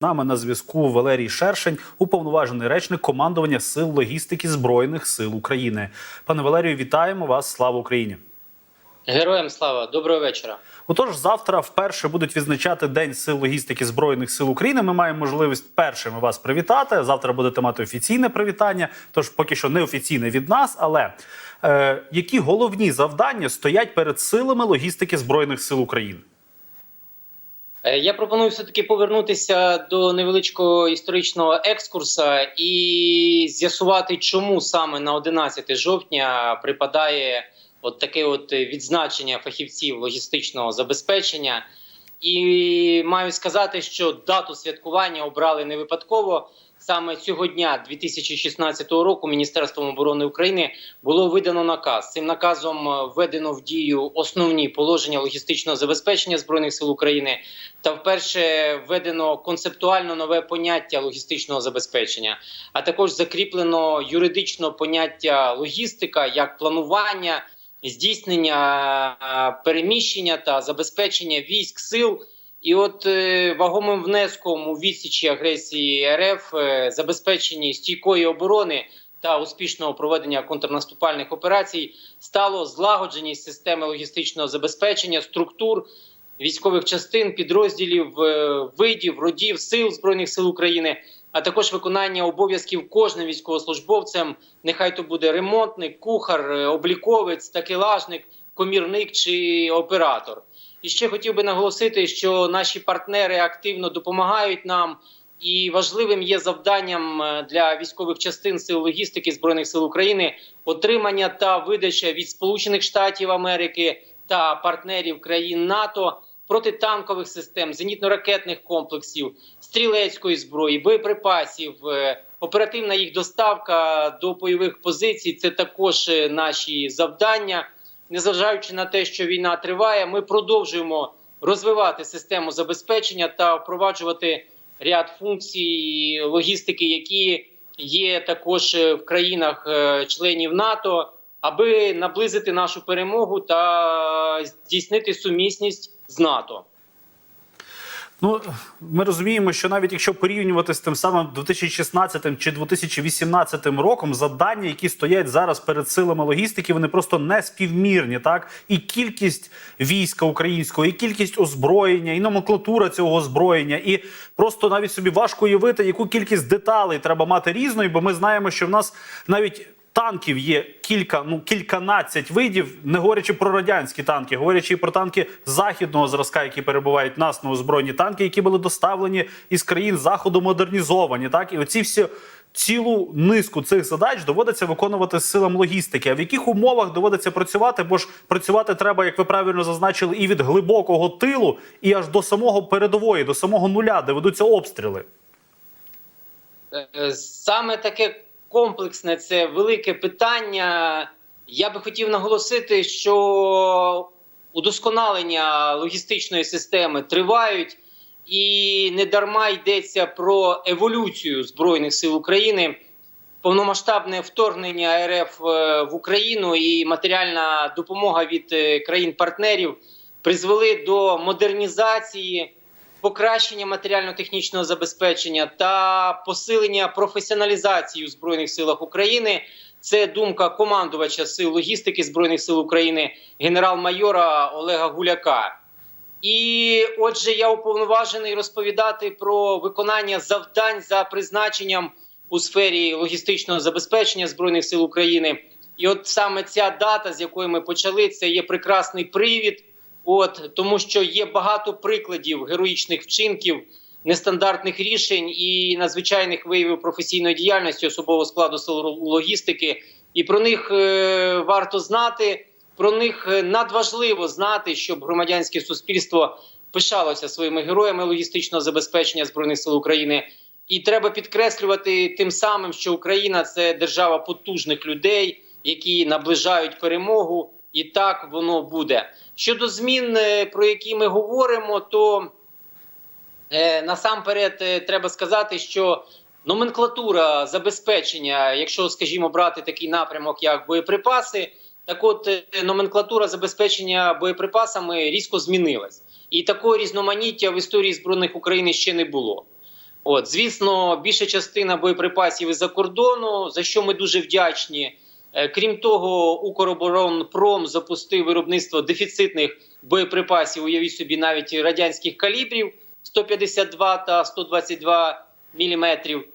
нами на зв'язку Валерій Шершень, уповноважений речник командування сил логістики збройних сил України. Пане Валерію, вітаємо вас! Слава Україні! Героям слава, доброго вечора. Отож, завтра вперше будуть відзначати День сил логістики збройних сил України. Ми маємо можливість першими вас привітати. Завтра будете мати офіційне привітання. Тож поки що не офіційне від нас. Але е, які головні завдання стоять перед силами логістики збройних сил України? Е, Я пропоную все таки повернутися до невеличкого історичного екскурса і з'ясувати, чому саме на 11 жовтня припадає от таке от відзначення фахівців логістичного забезпечення. І маю сказати, що дату святкування обрали не випадково. Саме цього дня, 2016 року, Міністерством оборони України було видано наказ. Цим наказом е, введено в дію основні положення логістичного забезпечення збройних сил України, та вперше введено концептуально нове поняття логістичного забезпечення, а також закріплено юридично поняття логістика як планування, здійснення е, переміщення та забезпечення військ сил. І от е, вагомим внеском у відсічі агресії РФ е, забезпеченні стійкої оборони та успішного проведення контрнаступальних операцій стало злагодженість системи логістичного забезпечення структур військових частин, підрозділів, е, видів, родів сил збройних сил України, а також виконання обов'язків кожним військовослужбовцем. Нехай то буде ремонтник, кухар, е, обліковець, такелажник, комірник чи оператор. І ще хотів би наголосити, що наші партнери активно допомагають нам, і важливим є завданням е, для військових частин сил логістики збройних сил України отримання та видача від Сполучених Штатів Америки та партнерів країн НАТО протитанкових систем, зенітно-ракетних комплексів, стрілецької зброї, боєприпасів. е, Оперативна їх доставка до бойових позицій це також е, наші завдання незважаючи на те, що війна триває, ми продовжуємо розвивати систему забезпечення та впроваджувати ряд функцій логістики, які є також е, в країнах-членів НАТО, аби наблизити нашу перемогу та здійснити сумісність з НАТО. Ну, ми розуміємо, що навіть якщо порівнювати з тим самим 2016 чи 2018 роком, завдання, які стоять зараз перед силами логістики, вони просто не співмірні. Так і кількість війська українського, і кількість озброєння, і номенклатура цього озброєння, і просто навіть собі важко уявити, яку кількість деталей треба мати різної, бо ми знаємо, що в нас навіть. Танків є кілька, ну кільканадцять видів, не говорячи про радянські танки, говорячи і про танки західного зразка, які перебувають в нас на озброєнні танки, які були доставлені із країн заходу модернізовані. Так і оці всі цілу низку цих задач доводиться виконувати силам логістики. А в яких умовах доводиться працювати? Бо ж працювати треба, як ви правильно зазначили, і від глибокого тилу, і аж до самого передової, до самого нуля, де ведуться обстріли. Е, Саме таке комплексне це велике питання. Я би хотів наголосити, що удосконалення логістичної системи тривають, і не дарма йдеться про еволюцію Збройних сил України, повномасштабне вторгнення РФ е, в Україну і матеріальна допомога від е, країн-партнерів призвели до модернізації покращення матеріально-технічного забезпечення та посилення професіоналізації у збройних силах України. Це думка командувача сил логістики збройних сил України генерал-майора Олега Гуляка. І отже, я уповноважений розповідати про виконання завдань за призначенням у сфері логістичного забезпечення збройних сил України. І от саме ця дата, з якої ми почали, це є прекрасний привід. От тому, що є багато прикладів героїчних вчинків, нестандартних рішень і надзвичайних виявів професійної діяльності особового складу сил логістики, і про них е, варто знати. Про них е, надважливо знати, щоб громадянське суспільство пишалося своїми героями логістичного забезпечення збройних сил України. І треба підкреслювати тим самим, що Україна це держава потужних людей, які наближають перемогу, і так воно буде. Щодо змін, е, про які ми говоримо, то е, насамперед е, треба сказати, що номенклатура забезпечення, якщо, скажімо, брати такий напрямок, як боєприпаси, так от е, номенклатура забезпечення боєприпасами різко змінилась, і такого різноманіття в історії збройних України ще не було. От, звісно, більша частина боєприпасів із-за кордону, за що ми дуже вдячні. Е, Крім того, Укроборонпром запустив виробництво дефіцитних боєприпасів, уявіть собі, навіть радянських калібрів 152 та 122 міліметрів.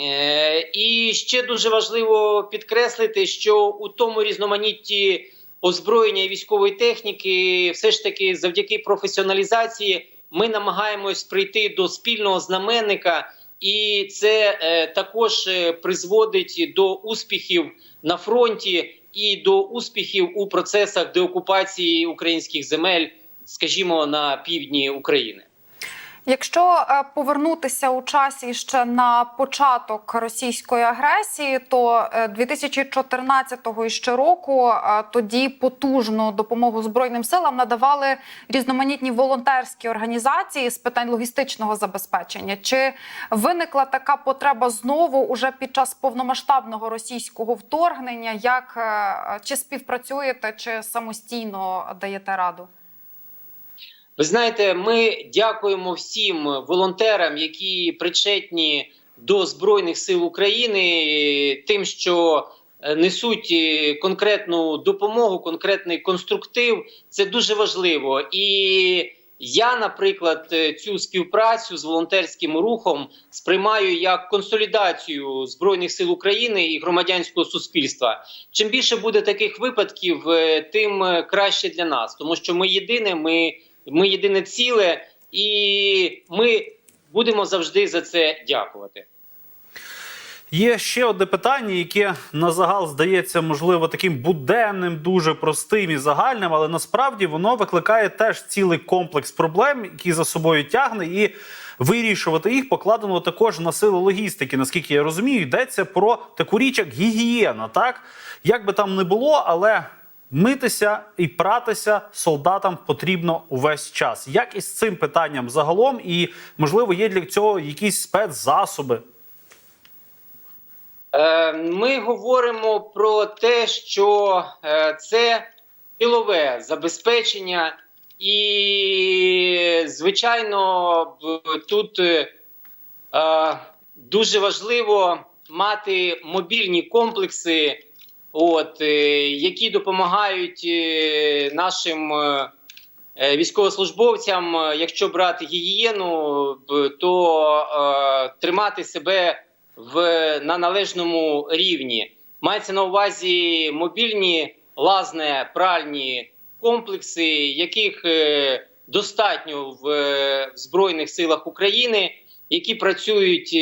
Е, І ще дуже важливо підкреслити, що у тому різноманітті озброєння і військової техніки, все ж таки, завдяки професіоналізації, ми намагаємось прийти до спільного знаменника, і це е, також е, призводить до успіхів на фронті і до успіхів у процесах деокупації українських земель, скажімо, на півдні України. Якщо е, повернутися у часі ще на початок російської агресії, то е, 2014 ще року е, тоді потужну допомогу збройним силам надавали різноманітні волонтерські організації з питань логістичного забезпечення. Чи виникла така потреба знову уже під час повномасштабного російського вторгнення? Як е, чи співпрацюєте, чи самостійно даєте раду? Ви знаєте, ми дякуємо всім волонтерам, які причетні до Збройних сил України, тим, що е, несуть е, конкретну допомогу, конкретний конструктив. Це дуже важливо. І я, наприклад, е, цю співпрацю з волонтерським рухом сприймаю як консолідацію збройних сил України і громадянського суспільства. Чим більше буде таких випадків, тим краще для нас, тому що ми єдине, ми, ми єдине ціле, і ми будемо завжди за це дякувати. Є ще одне питання, яке на загал здається, можливо, таким буденним, дуже простим і загальним, але насправді воно викликає теж цілий комплекс проблем, які за собою тягне, і вирішувати їх покладено також на сили логістики. Наскільки я розумію, йдеться про таку річ, як гігієна. Так як би там не було, але митися і пратися солдатам потрібно увесь час. Як із цим питанням загалом, і можливо є для цього якісь спецзасоби. Е, Ми говоримо про те, що е, це тилове забезпечення, і, звичайно, тут е, дуже важливо мати мобільні комплекси, от, е, які допомагають е, нашим. е, Військовослужбовцям, якщо брати гігієну, то тримати себе в на належному рівні. Мається на увазі мобільні лазне пральні комплекси, яких достатньо в, в Збройних силах України, які працюють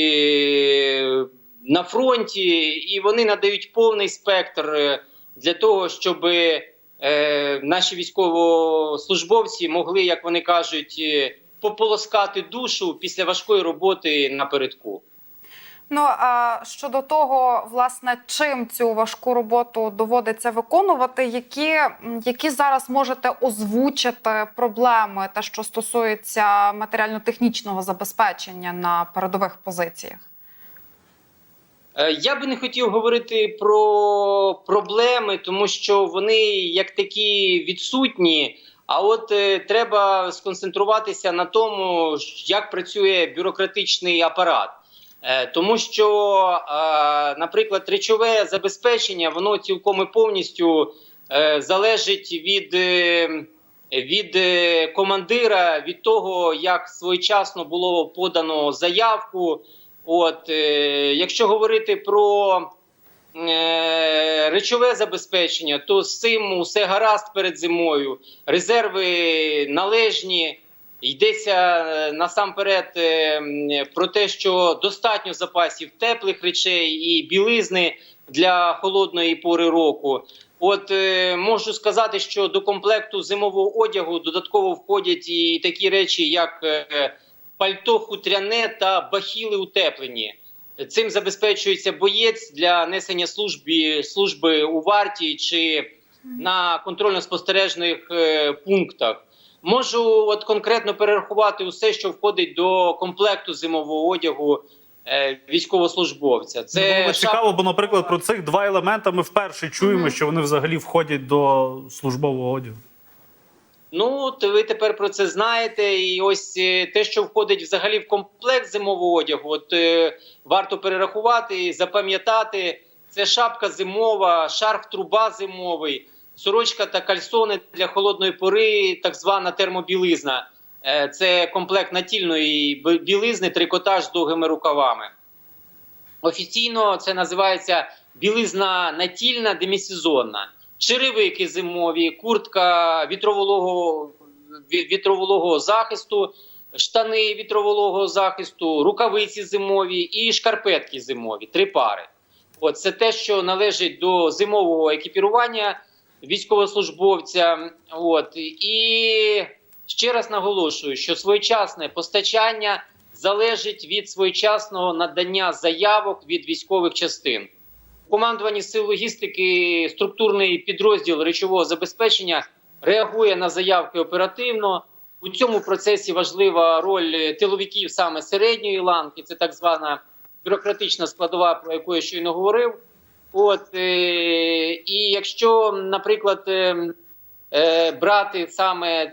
на фронті, і вони надають повний спектр е, для того, щоб е, наші військовослужбовці могли, як вони кажуть, е, пополоскати душу після важкої роботи напередку. Ну а щодо того, власне, чим цю важку роботу доводиться виконувати, які, які зараз можете озвучити проблеми, те, що стосується матеріально-технічного забезпечення на передових позиціях? Е, Я би не хотів говорити про проблеми, тому що вони як такі відсутні. А от е, треба сконцентруватися на тому, як працює бюрократичний апарат. Е, тому що, е, наприклад, речове забезпечення, воно цілком і повністю е, залежить від, е, від е, командира, від того, як своєчасно було подано заявку. От, е, якщо говорити про е, речове забезпечення, то з цим усе гаразд перед зимою. Резерви належні. Йдеться е, насамперед е, про те, що достатньо запасів теплих речей і білизни для холодної пори року. От е, можу сказати, що до комплекту зимового одягу додатково входять і такі речі, як пальто хутряне та бахіли утеплені. Цим забезпечується боєць для несення служби, служби у варті чи на контрольно-спостережних е, пунктах. Можу от конкретно перерахувати усе, що входить до комплекту зимового одягу е, військовослужбовця. Це було Це цікаво, бо, наприклад, про цих два елемента ми вперше чуємо, Мгм. що вони взагалі входять до службового одягу. Ну, от ви тепер про це знаєте. І ось е, те, що входить взагалі в комплект зимового одягу, от е, варто перерахувати, і запам'ятати. Це шапка зимова, шарф труба зимовий, сорочка та кальсони для холодної пори, так звана термобілизна. Е, Це комплект натільної білизни, трикотаж з довгими рукавами. Офіційно це називається білизна натільна демісезонна. Черевики зимові, куртка вітровологого, ві- вітровологого захисту, штани вітровологого захисту, рукавиці зимові і шкарпетки зимові. Три пари. От це те, що належить до зимового екіпірування військовослужбовця. От і ще раз наголошую, що своєчасне постачання залежить від своєчасного надання заявок від військових частин. Командуванні сил логістики структурний підрозділ речового забезпечення реагує на заявки оперативно. У цьому процесі важлива роль тиловиків саме середньої ланки, це так звана бюрократична складова, про яку я щойно говорив. От е, і якщо, наприклад, е, е, брати саме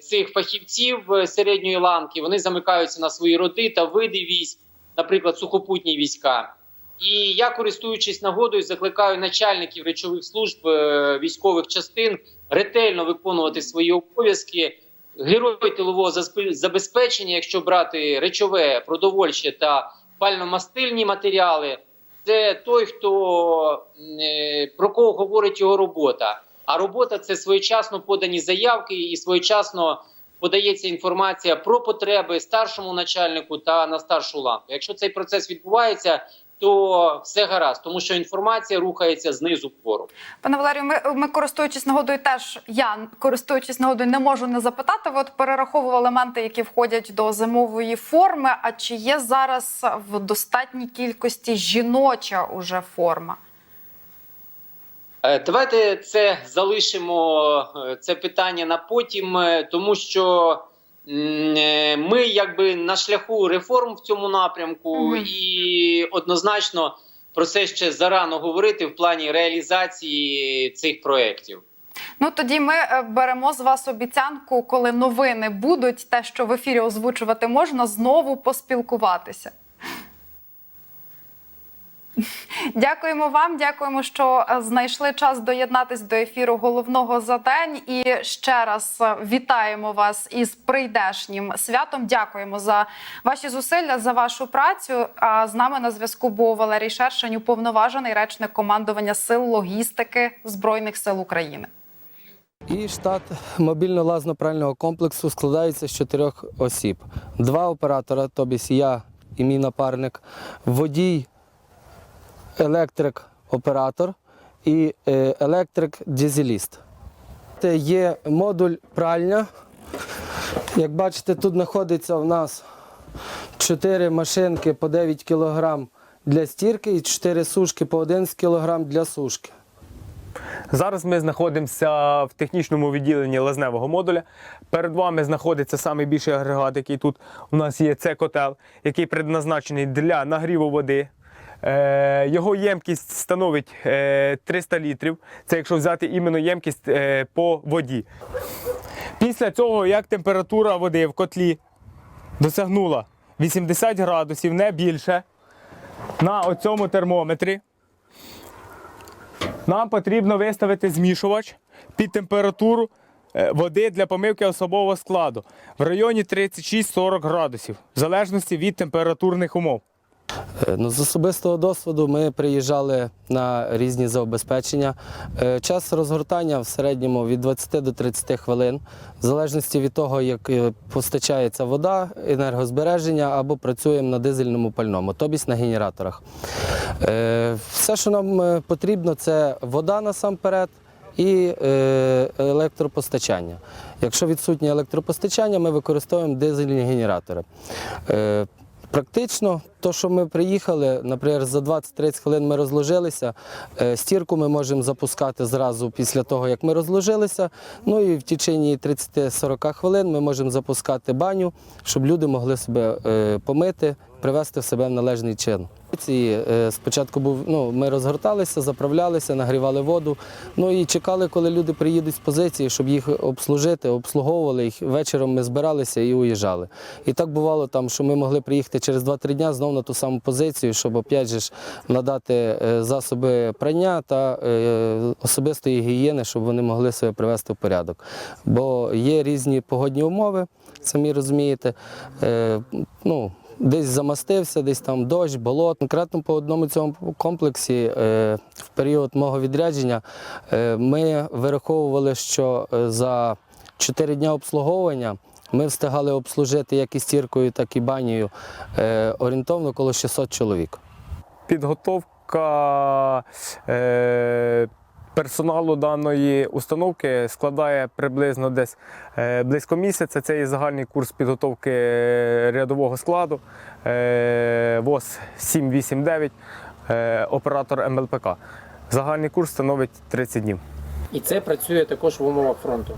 цих фахівців середньої ланки, вони замикаються на свої роди та види військ, наприклад, сухопутні війська. І я, користуючись нагодою, закликаю начальників речових служб е, військових частин ретельно виконувати свої обов'язки. Герой тилового забезпечення, якщо брати речове, продовольче та пально-мастильні матеріали, це той, хто е, про кого говорить його робота. А робота це своєчасно подані заявки і своєчасно подається інформація про потреби старшому начальнику та на старшу ланку. Якщо цей процес відбувається, то все гаразд, тому що інформація рухається знизу вгору. Пане Валерію, ми, ми користуючись нагодою, теж я користуючись нагодою, не можу не запитати. Ви от перераховували елементи, які входять до зимової форми. А чи є зараз в достатній кількості жіноча уже форма? Е, Давайте це залишимо е, це питання на потім, е, тому що ми якби на шляху реформ в цьому напрямку, і однозначно про це ще зарано говорити в плані реалізації цих проєктів. Ну тоді ми е, беремо з вас обіцянку, коли новини будуть, те, що в ефірі озвучувати можна, знову поспілкуватися. Дякуємо вам, дякуємо, що е, знайшли час доєднатись до ефіру головного за день. І ще раз е, вітаємо вас із прийдешнім святом. Дякуємо за ваші зусилля, за вашу працю. А з нами на зв'язку був Валерій Шершень, уповноважений речник командування сил логістики Збройних сил України. І штат мобільно-лазно-прального комплексу складається з чотирьох осіб: два оператора, тобі я і мій напарник, водій, електрик, оператор і е, електрик дізеліст. Це Є модуль пральня. Як бачите, тут знаходиться в нас чотири машинки по 9 кг для стірки і чотири сушки по 11 кг для сушки. Зараз ми знаходимося в технічному відділенні лазневого модуля. Перед вами знаходиться найбільший агрегат, який тут у нас є. Це котел, який предназначений для нагріву води. Е, Його ємкість становить е, 300 літрів. Це якщо взяти іменно ємкість е, по воді. Після цього, як температура води в котлі досягнула 80 градусів, не більше, на оцьому термометрі нам потрібно виставити змішувач під температуру е, води для помивки особового складу в районі 36-40 градусів, в залежності від температурних умов. Е, Ну, з особистого досвіду ми приїжджали на різні заобезпечення. Е, Час розгортання в середньому від 20 до 30 хвилин, в залежності від того, як е, постачається вода, енергозбереження або працюємо на дизельному пальному, тобто на генераторах. Все, що нам потрібно, це вода насамперед. І електропостачання. Якщо відсутнє електропостачання, ми використовуємо дизельні генератори. Практично, то, що ми приїхали, наприклад, за 20-30 хвилин ми розложилися. е, Стірку ми можемо запускати зразу після того, як ми розложилися. Ну і в течение 30-40 хвилин ми можемо запускати баню, щоб люди могли себе е, помити, привести в себе в належний чин. Е, Спочатку був, ну, ми розгорталися, заправлялися, нагрівали воду. Ну і чекали, коли люди приїдуть з позиції, щоб їх обслужити, обслуговували їх. Вечором ми збиралися і уїжджали. І так бувало, там, що ми могли приїхати через 2-3 дня знову на ту саму позицію, щоб опять же надати е, засоби прання та е, особистої гігієни, щоб вони могли себе привести в порядок. Бо є різні погодні умови, самі розумієте. Ну, Десь замастився, десь там дощ, болот. Конкретно по одному цьому комплексі е, в період мого відрядження е, ми вираховували, що е, за 4 дні обслуговування ми встигали обслужити як і стіркою, так і банею е, орієнтовно коло 600 чоловік. Підготовка е, персоналу даної установки складає приблизно десь е, близько місяця. Це є загальний курс підготовки рядового складу е, ВОЗ 789, е, оператор МЛПК. Загальний курс становить 30 днів. І це працює також в умовах фронту.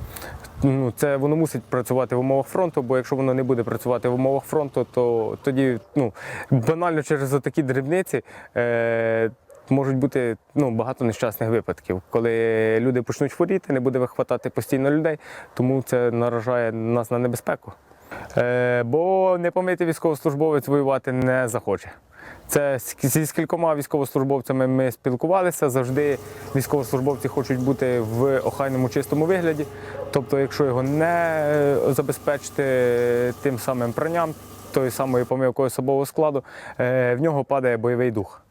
Ну, це воно мусить працювати в умовах фронту, бо якщо воно не буде працювати в умовах фронту, то тоді ну, банально через такі дрібниці е, можуть бути ну, багато нещасних випадків, коли люди почнуть хворіти, не буде вихватати постійно людей, тому це наражає нас на небезпеку. Е, бо непомитий військовослужбовець воювати не захоче. Це зі скількома військовослужбовцями ми спілкувалися. Завжди військовослужбовці хочуть бути в охайному чистому вигляді. Тобто, якщо його не е, забезпечити тим самим пранням, тою самою помилкою особового складу, е, в нього падає бойовий дух.